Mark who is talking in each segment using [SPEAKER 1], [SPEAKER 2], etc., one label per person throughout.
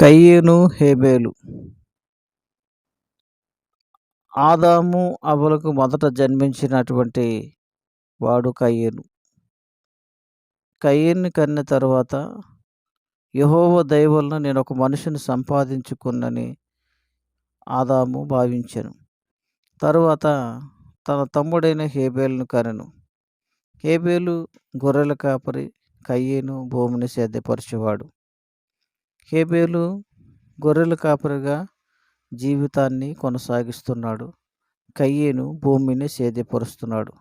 [SPEAKER 1] కయ్యేను హేబేలు. ఆదాము అవలకు మొదట జన్మించినటువంటి వాడు కయ్యేను కయ్యేన్ని కన్న తర్వాత యహోవ దయ నేను ఒక మనిషిని సంపాదించుకున్నని ఆదాము భావించాను. తరువాత తన తమ్ముడైన హేబేల్ను కనెను. హేబేలు గొర్రెల కాపరి కయ్యేను భూమిని సేద్యపరిచేవాడు. హేబేలు గొర్రెల కాపరిగా జీవితాన్ని కొనసాగిస్తున్నాడు. కయ్యేను భూమిని సేద్యపరుస్తున్నాడు.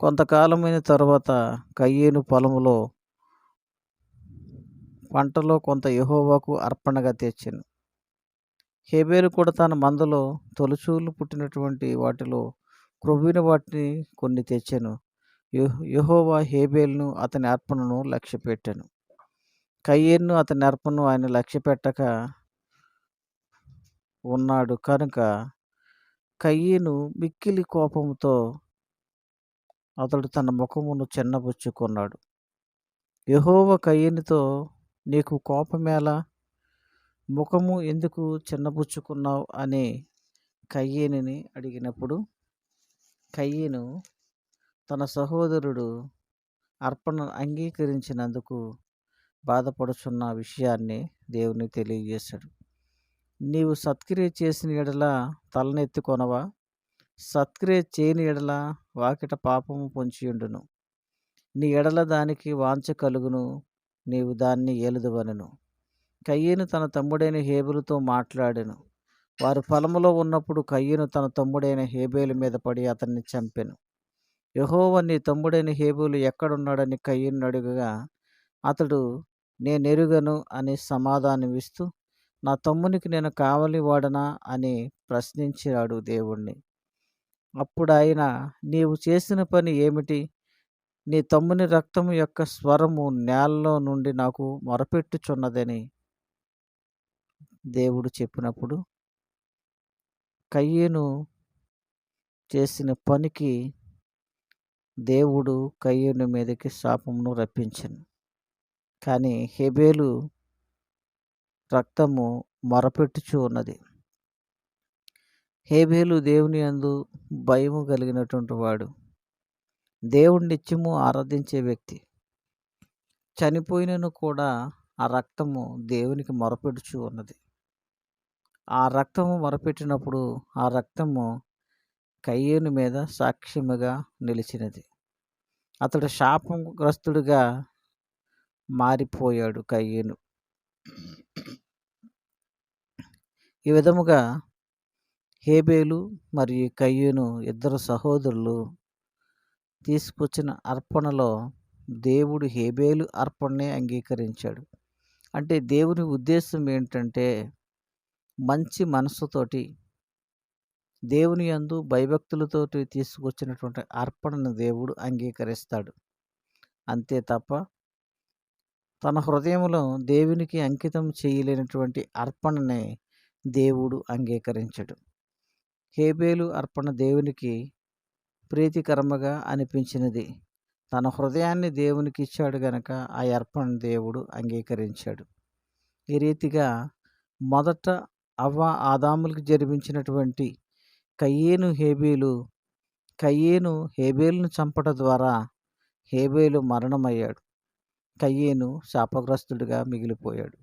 [SPEAKER 1] కొంతకాలమైన తర్వాత కయ్యేను పొలంలో పంటలో కొంత యహోవాకు అర్పణగా తెచ్చాను. హేబేలు కూడా తన మందలో తొలిచూలు పుట్టినటువంటి వాటిలో క్రొవ్విన వాటిని కొన్ని తెచ్చాను. యహోవా హేబేల్ను అతని అర్పణను లక్ష్యపెట్టాను. కయ్యేను అతని అర్పణను ఆయన లక్ష్యపెట్టక ఉన్నాడు. కనుక కయ్యేను మిక్కిలి కోపంతో అతడు తన ముఖమును చిన్నబుచ్చుకున్నాడు. యహోవ కయ్యేనితో నీకు కోపమేలా ముఖము ఎందుకు చిన్నబుచ్చుకున్నావు? అని కయ్యేనిని అడిగినప్పుడు కయ్యేను తన సహోదరుడు అర్పణ అంగీకరించినందుకు బాధపడుచున్న విషయాన్ని దేవుని తెలియజేశాడు. నీవు సత్క్రియ చేసిన ఎడల తలనెత్తుకొనవా సత్క్రియ చేయని ఎడల వాకిట పాపము పొంచియుండును. నీ ఎడల దానికి వాంచ కలుగును నీవు దాన్ని ఏలుదువనను. కయ్యను తన తమ్ముడైన హేబులతో మాట్లాడెను. వారు ఫలములో ఉన్నప్పుడు కయ్యను తన తమ్ముడైన హేబేలు మీద పడి అతన్ని చంపెను. యహోవ నీ తమ్ముడైన హేబేలు ఎక్కడున్నాడని కయ్యను అడుగగా అతడు నేనెరుగను అని సమాధానమిస్తూ నా తమ్మునికి నేను కావలి వాడనా అని ప్రశ్నించాడు దేవుణ్ణి. అప్పుడు ఆయన నీవు చేసిన పని ఏమిటి? నీ తమ్ముని రక్తం యొక్క స్వరము నేలలో నుండి నాకు మొరపెట్టుచున్నదని దేవుడు చెప్పినప్పుడు కయ్యేను చేసిన పనికి దేవుడు కయ్యను మీదకి శాపమును రప్పించను. కానీ హెబేలు రక్తము మొరపెట్టుచు ఉన్నది. హేబేలు దేవుని అందు భయము కలిగినటువంటి వాడు. దేవుడి నిత్యము ఆరాధించే వ్యక్తి. చనిపోయినను కూడా ఆ రక్తము దేవునికి మొరపెడుచు ఉన్నది. ఆ రక్తము మొరపెట్టినప్పుడు ఆ రక్తము కయ్యేను మీద సాక్ష్యముగా నిలిచినది. అతడు శాపగ్రస్తుడిగా మారిపోయాడు కయ్యేను. ఈ విధముగా హేబేలు మరియు కయ్యను ఇద్దరు సహోదరులు తీసుకొచ్చిన అర్పణలో దేవుడు హేబేలు అర్పణనే అంగీకరించాడు. అంటే దేవుని ఉద్దేశం ఏంటంటే మంచి మనసుతోటి దేవుని యందు భయభక్తులతోటి తీసుకొచ్చినటువంటి అర్పణను దేవుడు అంగీకరిస్తాడు. అంతే తప్ప తన హృదయంలో దేవునికి అంకితం చేయలేనటువంటి అర్పణనే దేవుడు అంగీకరించడు. హేబేలు అర్పణ దేవునికి ప్రీతికరముగా అనిపించినది. తన హృదయాన్ని దేవునికి ఇచ్చాడు గనక ఆ అర్పణ దేవుడు అంగీకరించాడు. ఈ రీతిగా మొదట అవ్వ ఆదాములకు జరిపించినటువంటి కయ్యేను హేబేలు కయ్యేను హేబేలును చంపట ద్వారా హేబేలు మరణమయ్యాడు. కయ్యేను శాపగ్రస్తుడిగా మిగిలిపోయాడు.